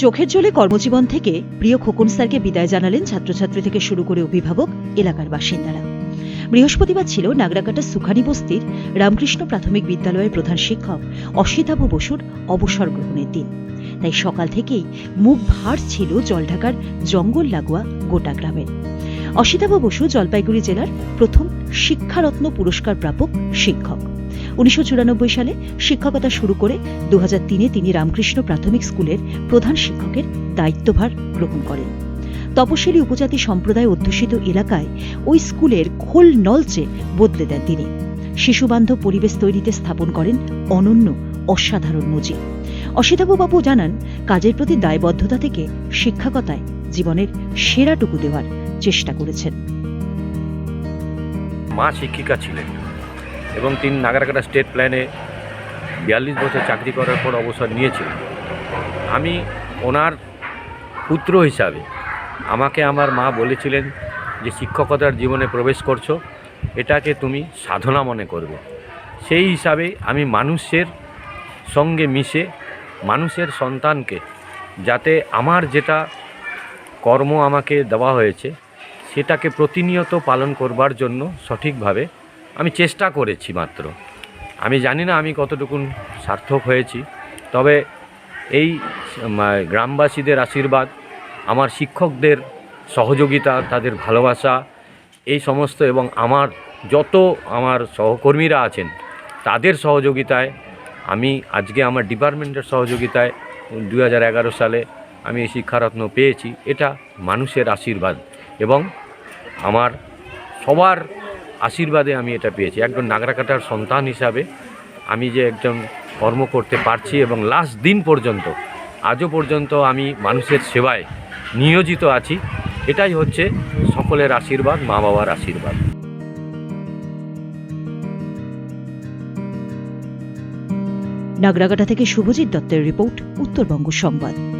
চোখের জলে কর্মজীবন থেকে প্রিয় খোকন স্যারকে বিদায় জানালেন ছাত্রছাত্রী থেকে শুরু করে অভিভাবক এলাকার বাসিন্দারা। বৃহস্পতিবার ছিল নাগরাকাটা সুখানি বস্তির রামকৃষ্ণ প্রাথমিক বিদ্যালয়ের প্রধান শিক্ষক অসিতাভ বসুর অবসর গ্রহণের দিন। তাই সকাল থেকেই মুখ ভার ছিল জলঢাকার জঙ্গল লাগোয়া গোটা গ্রামের অসিতাভ বসু জলপাইগুড়ি জেলার প্রথম শিক্ষারত্ন পুরস্কার প্রাপক শিক্ষক। উনিশশো চুরানব্বই সালে শিক্ষকতা শুরু করে দু তিনে তিনি রামকৃষ্ণ প্রাথমিক স্কুলের প্রধান শিক্ষকের দায়িত্বভার গ্রহণ করেন। তপশিলি উপজাতি সম্প্রদায় অধ্যুষিত এলাকায় ওই স্কুলের খোল নলচে বদলে দেন তিনি। শিশুবান্ধব পরিবেশ তৈরিতে স্থাপন করেন অনন্য, অসাধারণ নজির অসিতাভবাবু জানান, কাজের প্রতি দায়বদ্ধতা থেকে শিক্ষকতায় জীবনের সেরাটুকু দেওয়ার চেষ্টা করেছেন। মা শিক্ষিকা ছিলেন। এবং তিনি নাগারাকাটা স্টেট প্ল্যানে বিয়াল্লিশ বছর চাকরি করার পর অবসর নিয়েছিলেন। আমি ওনার পুত্র হিসাবে আমাকে আমার মা বলেছিলেন যে, শিক্ষকতার জীবনে প্রবেশ করছ, এটাকে তুমি সাধনা মনে করবে। সেই হিসাবে আমি মানুষের সঙ্গে মিশে মানুষের সন্তানকে যাতে আমার যেটা কর্ম আমাকে দেওয়া হয়েছে, সেটাকে প্রতিনিয়ত পালন করবার জন্য সঠিকভাবে আমি চেষ্টা করেছি মাত্র। আমি জানি না আমি কতটুকুন সার্থক হয়েছি, তবে এই গ্রামবাসীদের আশীর্বাদ, আমার শিক্ষকদের সহযোগিতা, তাদের ভালোবাসা, এই সমস্ত এবং আমার যত আমার সহকর্মীরা আছেন, তাদের সহযোগিতায় আমি আজকে আমার ডিপার্টমেন্টের সহযোগিতায় দু হাজার এগারো সালে আমি এই শিক্ষারত্ন পেয়েছি। এটা মানুষের আশীর্বাদ এবং আমার সবার আশীর্বাদে আমি এটা পেয়েছি। একজন নাগরাকাটার সন্তান হিসাবে আমি যে একজন কর্ম করতে পারছি এবং লাস্ট দিন পর্যন্ত, আজও পর্যন্ত আমি মানুষের সেবায় নিয়োজিত আছি, এটাই হচ্ছে সকলের আশীর্বাদ, মা বাবার আশীর্বাদ। নাগরাকাটা থেকে শুভজিৎ দত্তের রিপোর্ট, উত্তরবঙ্গ সংবাদ।